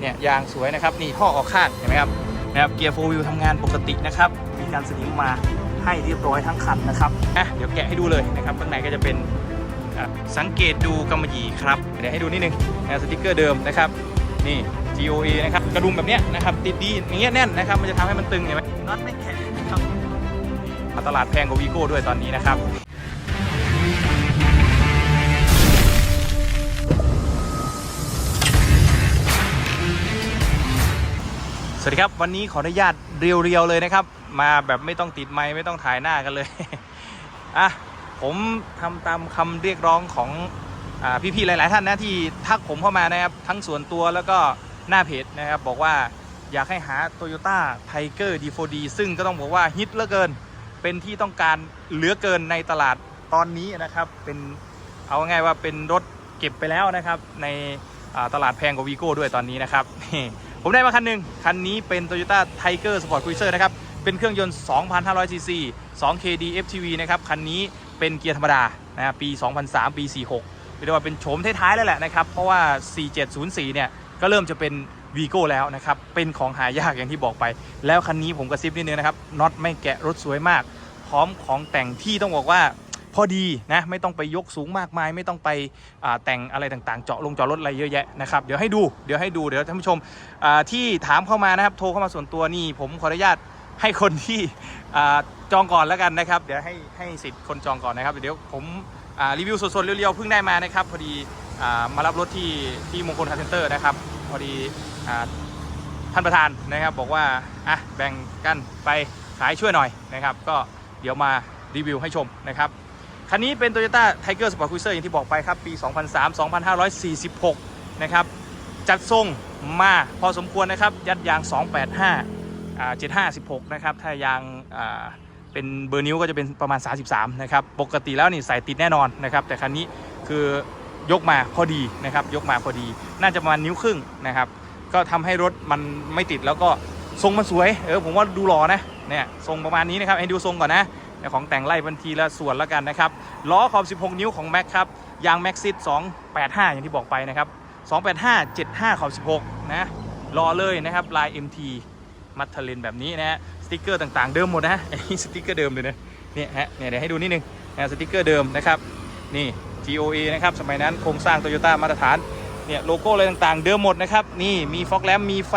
เนี่ยยางสวยนะครับนี่ท่อออกข้างเห็นไหมครับนะครับเกียร์โฟวิวทำงานปกตินะครับมีการสนิมมาให้เรียบร้อยทั้งคันนะครับอะเดี๋ยวแกะให้ดูเลยนะครับข้างในก็จะเป็นอะสังเกตดูกำมะหยี่ครับเดี๋ยวให้ดูนิดนึงนะสติกเกอร์เดิมนะครับนี่ GOA นะครับกระดุมแบบเนี้ยนะครับติดดีอย่างเงี้ยแน่นนะครับมันจะทำให้มันตึงเห็นไหมน็อตไม่แข็งนะครับตลาดแพงกว่าวีโก้ด้วยตอนนี้นะครับ วัสดีครับ วันนี้ขออนุญาตเรียวๆเลยนะครับ มาแบบไม่ต้องติดไมค์ไม่ต้องถ่ายหน้ากันเลย อะผมทำตามคำเรียกร้องของอพี่ๆหลายๆท่านนะที่ทักผมเข้ามานะครับ ทั้งส่วนตัวแล้วก็หน้าเพจนะครับ บอกว่าอยากให้หา Toyota Tiger D4D ซึ่งก็ต้องบอกว่าฮิตเหลือเกิน เป็นที่ต้องการเหลือเกินในตลาดตอนนี้นะครับ เป็นเอาง่ายว่าเป็นรถเก็บไปแล้วนะครับ ในตลาดแพงกว่าวีโก้ด้วยตอนนี้นะครับ ผมได้มาคันหนึ่งคันนี้เป็น Toyota Tiger Sport Cruiser นะครับ เป็นเครื่องยนต์ 2,500 cc 2 KD FTV นะครับ คันนี้เป็นเกียร์ธรรมดานะปี 2003 ปี 46เรียกได้ว่าเป็นโฉมท้ายๆแล้วแหละนะครับ เพราะว่า 4704 เนี่ย ก็เริ่มจะเป็นวีโก้แล้วนะครับ เป็นของหายากอย่างที่บอกไป แล้วคันนี้ผมกระซิบนิดนึงนะครับน็อตไม่แกะรถสวยมาก พร้อมของแต่งที่ต้องบอกว่า อดีนะไม่ต้องไปยกสูงมากมาย ไม่ต้องไปแต่งอะไรต่างๆ เจาะลงเจาะรถอะไรเยอะแยะนะครับเดี๋ยวให้ดูเดี๋ยวให้ดูเดี๋ยวท่านผู้ชมที่ถามเข้ามานะครับโทรเข้ามาส่วนตัวนี่ผมขออนุญาตให้คนที่จองก่อนแล้วกันนะครับ เดี๋ยวให้ให้สิทธิ์คนจองก่อนนะครับ เดี๋ยวผมรีวิวสดๆเรียวๆเพิ่งได้มานะครับ พอดีมารับรถที่ที่มงคลคาร์เซนเตอร์นะครับ พอดีท่านประธานนะครับบอกว่าอะแบ่งกันไปขายช่วยหน่อยนะครับ ก็เดี๋ยวมารีวิวให้ชมนะครับ คันนี้เป็น Toyota Tiger Sport Cruiser อย่างที่บอกไปครับ ปี 2003 2546 นะครับ จัดทรงมาพอสมควรนะครับ ยัดยาง 285อ่า7516 นะครับ ถ้ายางอ่าเป็นเบอร์นิ้วก็จะเป็นประมาณ 33 นะครับ ปกติแล้วนี่ใส่ติดแน่นอนนะครับ แต่คันนี้คือยกมาพอดีนะครับ ยกมาพอดี น่าจะประมาณนิ้วครึ่งนะครับ ก็ทำให้รถมันไม่ติดแล้วก็ทรงมันสวย เออผมว่าดูหล่อนะ เนี่ยทรงประมาณนี้นะครับให้ดูทรงก่อนนะ เดี๋ยวของแต่งไล่บันทีละส่วนแล้วกันนะครับล้อขอบ 16 นิ้วของ Mac ครับยาง Max ซิ285 อย่างที่บอกไปนะครับ 285 75 ขอบ 16 นะรอเลยนะครับลาย MT มัทเทเลนแบบนี้นะฮะสติกเกอร์ต่างๆเดิมหมดนะไอ้สติกเกอร์เดิมเลยนะเนี่ยฮะเนี่ยเดี๋ยวให้ดูนิดนึงนะสติกเกอร์เดิมนะครับนี่ GOA นะครับสมัยนั้นโครงสร้าง Toyota มาตรฐานเนี่ยโลโก้อะไรต่างๆ เดิมหมดนะครับนี่มีฟอกแลมมีไฟ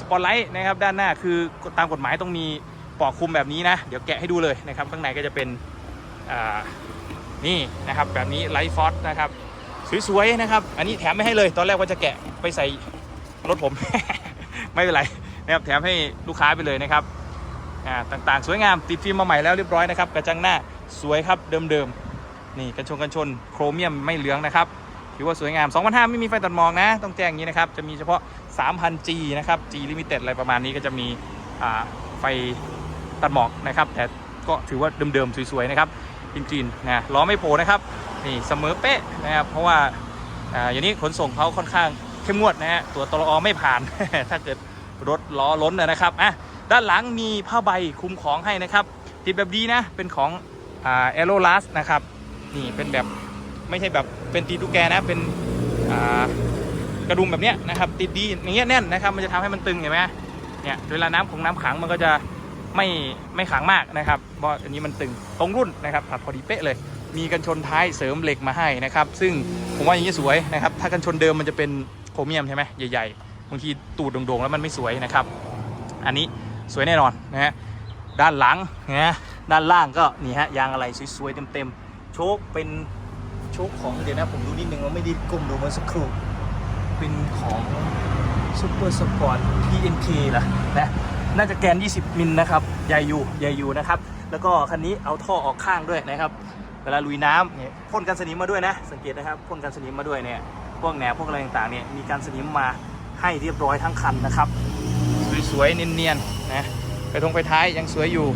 สปอตไลท์นะครับด้านหน้าคือตามกฎหมายต้องมี ปอกคลุมแบบนี้นะ เดี๋ยวแกะให้ดูเลยนะครับ ข้างในก็จะเป็นนี่นะครับแบบนี้ไลท์ฟอสนะครับสวยๆนะครับ อันนี้แถมไม่ให้เลย ตอนแรกว่าจะแกะไปใส่รถผม ไม่เป็นไรนะครับแถมให้ลูกค้าไปเลยนะครับต่างๆ สวยงามติดฟิล์มมาใหม่แล้วเรียบร้อยนะครับกระจังหน้าสวยครับเดิมๆนี่กันชนกันชนโครเมียมไม่เหลืองนะครับถือว่าสวยงาม 2,500 ไม่มีไฟตัดมอกนะ ต้องแจ้งอย่างนี้นะครับ จะมีเฉพาะ 3,000G นะครับ G Limited อะไรประมาณนี้ก็จะมีไฟ ตัดหมอกนะครับ แต่ก็ถือว่าเดิมๆสวยๆนะครับจริงๆนะล้อไม่โผล่นะครับนี่เสมอเป๊ะนะครับเพราะว่าอ่าอย่างนี้ขนส่งเขาค่อนข้างเข้มงวดนะฮะตัวตลอไม่ผ่าน ถ้าเกิดรถล้อล้นนะครับอะด้านหลังมีผ้าใบคุมของให้นะครับ ติดแบบดีนะเป็นของอ่า a e r o l a s นะครับนี่เป็นแบบไม่ใช่แบบเป็นตีนตุ๊กแกนะเป็นอ่ากระดุมแบบเนี้ยนะครับติดดีอย่างเงี้ยแน่นนะครับ มันจะทำให้มันตึงเห็นไหมเนี่ยเวลาน้ำของน้ำขังมันก็จะ ไม่ไม่ขังมากนะครับเพราะอันนี้มันตึงตรงรุ่นนะครับตัดพอดีเป๊ะเลย มีกันชนท้ายเสริมเหล็กมาให้นะครับ ซึ่งผมว่าอย่างนี้สวยนะครับ ถ้ากันชนเดิมมันจะเป็นโครเมียมใช่ไหมใหญ่ๆบางทีตูดโด่งๆ แล้วมันไม่สวยนะครับ อันนี้สวยแน่นอนนะฮะด้านหลังนะด้านล่างก็นี่ฮะยางอะไรสวยๆเต็มๆโชคเป็นโชคของเดี๋ยวนะผมดูนิดนึงว่าไม่ได้ก้มดูเมื่อสักครู่เป็นของซูเปอร์สปอร์ต PNK ล่ะนะ น่าจะแกน 20 มิลนะครับใหญ่อยู่ใหญ่อยู่นะครับ แล้วก็คันนี้เอาท่อออกข้างด้วยนะครับ เวลาลุยน้ำเนี่ยพ่นกันสนิมมาด้วยนะ สังเกตนะครับพ่นกันสนิมมาด้วยเนี่ยพวกแหนบพวกอะไรต่างๆเนี่ยมีการสนิมมาให้เรียบร้อยทั้งคันนะครับ สวยๆเนียนๆนะไปทงไปท้ายยังสวยอยู่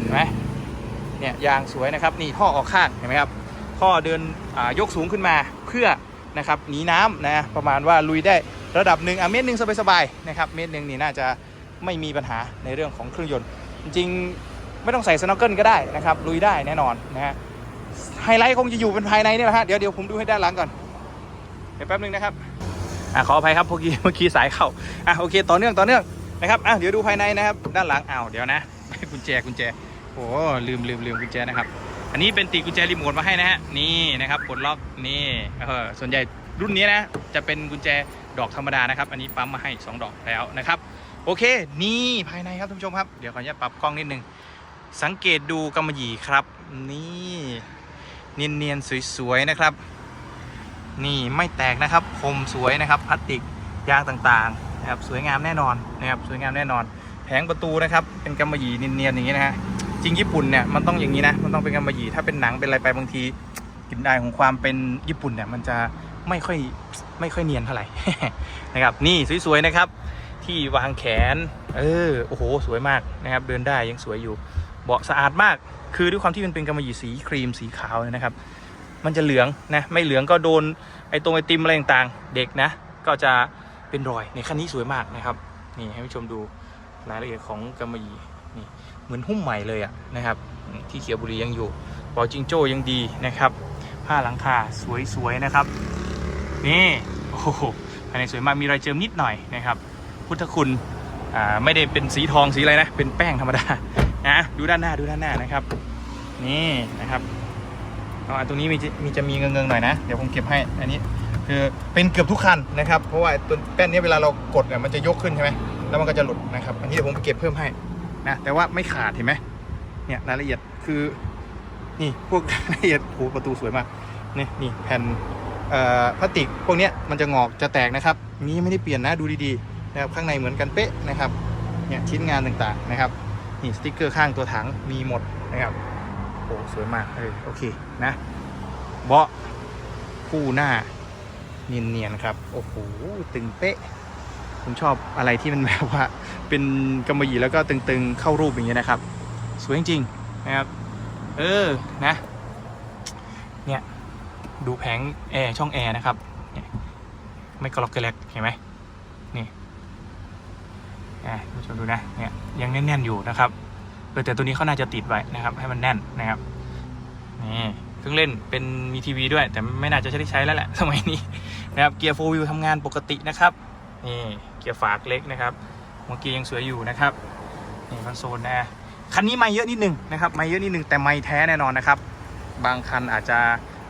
เห็นไหมเนี่ยยางสวยนะครับนี่ท่อออกข้างเห็นไหมครับท่อเดินยกสูงขึ้นมาเพื่อนะครับหนีน้ำนะประมาณว่าลุยได้ระดับหนึ่งอะเมตรหนึ่งสบายๆนะครับเมตรหนึ่งนี่น่าจะ ไม่มีปัญหาในเรื่องของเครื่องยนต์ จริงๆไม่ต้องใส่สโนว์เกิลก็ได้นะครับลุยได้แน่นอนนะฮะไฮไลท์คงจะอยู่เป็นภายในนี่แหละฮะเดี๋ยวเดี๋ยวผมดูให้ด้านหลังก่อนเดี๋ยวแป๊บนึงนะครับอะขออภัยครับเมื่อกี้เมื่อกี้สายเข้าอะโอเคต่อเนื่องต่อเนื่องนะครับอะเดี๋ยวดูภายในนะครับ ด้านหลังอ้าวเดี๋ยวนะกุญแจกุญแจโอ้ลืมลืมลืมกุญแจนะครับอันนี้เป็นตีกุญแจรีโมทมาให้นะฮะนี่นะครับกดล็อกนี่เออส่วนใหญ่รุ่นนี้นะจะเป็นกุญแจดอกธรรมดานะครับ อันนี้ปั๊มมาให้สองดอกแล้วนะครับ โอเค นี่ภายในครับท่านผู้ชมครับ เดี๋ยวขออนุญาตปรับกล้องนิดนึง สังเกตดูกำมะหยี่ครับ นี่เนียนๆ สวยๆ นะครับ นี่ไม่แตกนะครับ คมสวยนะครับ พลาสติกยางต่างๆ นะครับ สวยงามแน่นอนนะครับ สวยงามแน่นอน แผงประตูนะครับ เป็นกำมะหยี่เนียนๆ อย่างนี้นะฮะ จริงญี่ปุ่นเนี่ยมันต้องอย่างนี้นะ มันต้องเป็นกำมะหยี่ถ้าเป็นหนังเป็นอะไรไปบางทีกลิ่นอายของความเป็นญี่ปุ่นเนี่ยมันจะไม่ค่อยไม่ค่อยเนียนเท่าไหร่นะครับ นี่สวยๆ นะครับ ที่วางแขน เออ โอ้โห สวยมากนะครับ เดินได้ยังสวยอยู่ เบาะสะอาดมาก คือด้วยความที่มันเป็นกำมะหยี่สีครีมสีขาวนะครับ มันจะเหลืองนะ ไม่เหลืองก็โดนไอ้ตรงไอติมอะไรต่างๆ เด็กนะ ก็จะเป็นรอย ในคันนี้สวยมากนะครับ นี่ให้ผู้ชมดูรายละเอียดของกำมะหยี่นี่ เหมือนหุ้มใหม่เลยอะนะครับ ที่เขียวบุรียังอยู่เบาจิงโจ้ยังดีนะครับ ผ้าหลังคาสวยๆนะครับ นี่ โอ้โหภายในสวยมาก มีรอยเจิมนิดหน่อยนะครับ พุทธคุณอ่าไม่ได้เป็นสีทองสีอะไรนะเป็นแป้งธรรมดานะดูด้านหน้าดูด้านหน้านะครับ นี่นะครับเอาอันตรงนี้มีจะมีจะมีเงิงๆหน่อยนะ เดี๋ยวผมเก็บให้อันนี้คือเป็นเกือบทุกคันนะครับเพราะว่าตัวแป้นนี้เวลาเรากดเนี่ยมันจะยกขึ้นใช่ไหมแล้วมันก็จะหลุดนะครับ อันนี้เดี๋ยวผมเก็บเพิ่มให้นะแต่ว่าไม่ขาดเห็นไหมเนี่ยรายละเอียดคือนี่พวกรายละเอียดโหประตูสวยมากนี่นี่แผ่นเอ่อพลาสติกพวกเนี้ยมันจะงอกจะแตกนะครับ นี้ไม่ได้เปลี่ยนนะดูดีๆ นะครับข้างในเหมือนกันเป๊ะนะครับเนี่ยชิ้นงานต่างๆนะครับนี่สติ๊กเกอร์ข้างตัวถังมีหมดนะครับโอ้สวยมากเออโอเคนะเบาะคู่หน้าเนียนๆครับโอ้โหตึงเป๊ะ ผมชอบอะไรที่มันแบบว่า เป็นกำมะหยี่แล้วก็ตึงๆเข้ารูปอย่างเงี้ยนะครับ สวยจริงๆนะครับ เออนะ เนี่ย ดูแผงแอร์ช่องแอร์นะครับไม่กระลอกกระแลกเห็นไหม อะผู้ชมดูนะเนี่ยยังแน่นๆอยู่นะครับเออแต่ตัวนี้เขาน่าจะติดไว้นะครับ ให้มันแน่นนะครับนี่เครื่องเล่นเป็นมีทีวีด้วย แต่ไม่น่าจะใช้ได้ใช้แล้วแหละสมัยนี้นะครับเกียร์โฟวิวทำงานปกตินะครับนี่เกียร์ฝากเล็กนะครับเมื่อกี้ยังสวยอยู่นะครับนี่คอนโซลนะคันนี้ไม่เยอะนิดนึงนะครับไม่เยอะนิดนึงแต่ไม่แท้แน่นอนนะครับ บางคันอาจจะ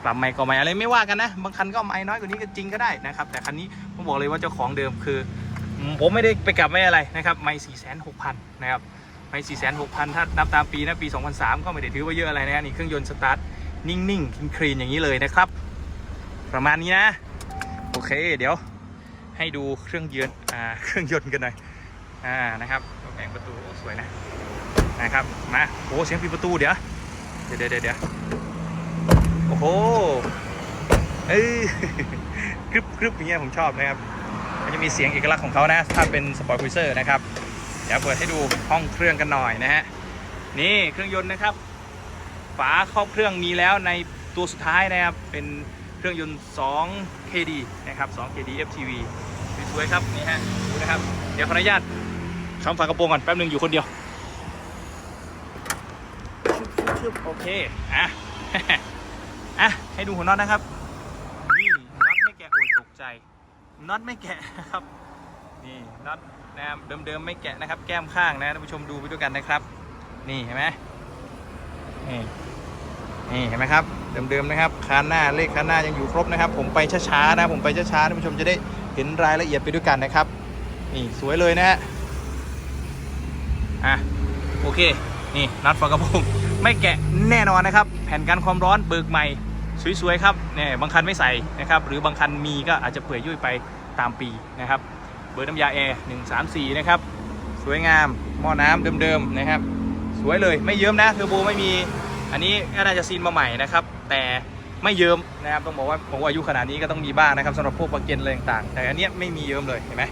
ปรับไม่ก็ไม่อะไรไม่ว่ากันนะ บางคันก็ไม่น้อยกว่านี้ก็จริงก็ได้นะครับ แต่คันนี้ผมบอกเลยว่าเจ้าของเดิมคือ ผมไม่ได้ไปกลับไม่อะไรนะครับไม่สี่แสนหกพันนะครับไม่สี่แสนหกพันถ้านับตามปีนะปี 2003 ก็ไม่ได้ถือว่าเยอะอะไรนะนี่เครื่องยนต์สตาร์ทนิ่งๆคลีนๆอย่างนี้เลยนะครับ ประมาณนี้นะ โอเค เดี๋ยวให้ดูเครื่องยนต์อ่าเครื่องยนต์กันหน่อยอ่านะครับแผงประตูโอ้สวยนะนะครับมาโอ้เสียงปิดประตูเดี๋ยวเดี๋ยวเดี๋ยวเดี๋ยวโอ้โหเอ้ยกรึบกรึบอย่างเงี้ยผมชอบนะครับ จะมีเสียงเอกลักษณ์ของเขานะ ถ้าเป็นสปอร์ตคุยเซอร์นะครับ เดี๋ยวเปิดให้ดูห้องเครื่องกันหน่อยนะฮะ นี่เครื่องยนต์นะครับ ฝาครอบเครื่องมีแล้วในตัวสุดท้ายนะครับ เป็นเครื่องยนต์ 2 KD นะครับ 2 KD FTV สวยๆครับ นี่ฮะ ดูนะครับ เดี๋ยวขออนุญาตคำฝากระโปรงก่อนแป๊บนึงอยู่คนเดียวชึบๆโอเค อะ อะ ให้ดูหัวน็อตนะครับ นี่น็อตไม่แกะโอยตกใจ น็อตไม่แกะครับนี่น็อตนะเดิมๆไม่แกะนะครับ แก้มข้างนะท่านผู้ชมดูไปด้วยกันนะครับ นี่เห็นไหมนี่นี่เห็นไหมครับเดิมๆนะครับคานหน้าเลขคานหน้ายังอยู่ครบนะครับ ผมไปช้าๆนะผมไปช้าๆท่านผู้ชมจะได้เห็นรายละเอียดไปด้วยกันนะครับนี่สวยเลยนะฮะอะโอเคนี่น็อตฝากระโปรงไม่แกะแน่นอนนะครับ แผ่นกันความร้อนเบิกใหม่ สวยๆครับเนี่ยบางคันไม่ใส่นะครับหรือบางคันมีก็อาจจะเปื่อยยุ่ยไปตามปีนะครับเบอร์น้ำยาแอร์134 นะครับ สวยงามหม้อน้ำเดิมๆนะครับ สวยเลยไม่เยิ้มนะเทอร์โบไม่มี อันนี้ก็น่าจะซีนมาใหม่นะครับ แต่ไม่เยิ้มนะครับต้องบอกว่าผมอายุขนาดนี้ก็ต้องมีบ้างนะครับสำหรับพวกปลั๊กเกนอะไรต่างๆ แต่อันเนี้ยไม่มีเยิ้มเลยเห็นไหม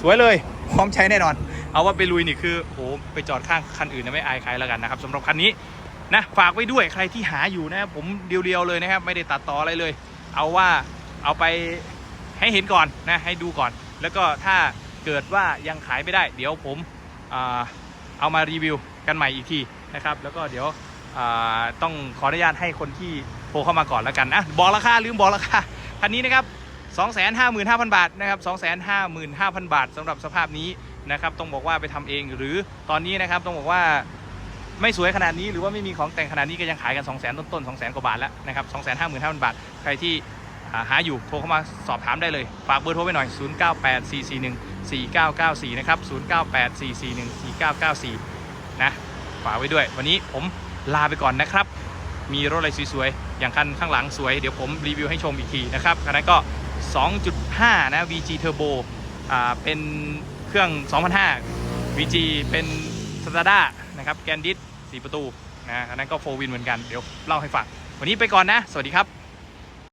สวยเลยพร้อมใช้แน่นอน เอาว่าไปลุยนี่คือโหไปจอดข้างคันอื่นนะไม่อายใครแล้วกันนะครับสำหรับคันนี้ นะฝากไว้ด้วยใครที่หาอยู่นะครับผมเดียวๆเลยนะครับ ไม่ได้ตัดต่ออะไรเลย เอาว่าเอาไปให้เห็นก่อนนะให้ดูก่อน แล้วก็ถ้าเกิดว่ายังขายไม่ได้ เดี๋ยวผมเอามารีวิวกันใหม่อีกทีนะครับ แล้วก็เดี๋ยวต้องขออนุญาตให้คนที่โทรเข้ามาก่อนแล้วกันนะบอกราคาลืมบอกราคาคันนี้นะครับ 255,000 บาทนะครับ 255,000 บาทสำหรับสภาพนี้นะครับต้องบอกว่าไปทำเองหรือตอนนี้นะครับต้องบอกว่า ไม่สวยขนาดนี้หรือว่าไม่มีของแต่งขนาดนี้ก็ยังขายกัน 200,000ต้นๆ2 0 0 0 0 กว่าบาทแล้วนะครับ255,000บาท ใครที่หาหาอยู่โทรเข้ามาสอบถามได้เลย ฝากเบอร์โทรไปหน่อย 0984414994 นะครับ 0984414994 นะ ฝากไว้ด้วย วันนี้ผมลาไปก่อนนะครับ มีรถอะไรสวยๆ อย่างคันข้างหลังสวย เดี๋ยวผมรีวิวให้ชมอีกทีนะครับ คันนั้นก็ 2.5 นะ VG Turbo อ่า เป็นเครื่อง 2005 VG เป็นสตาร์ด้านะครับ แกนดิส 4 ประตูนะอันนั้นก็โฟวินเหมือนกันเดี๋ยวเล่าให้ฟัง วันนี้ไปก่อนนะ สวัสดีครับ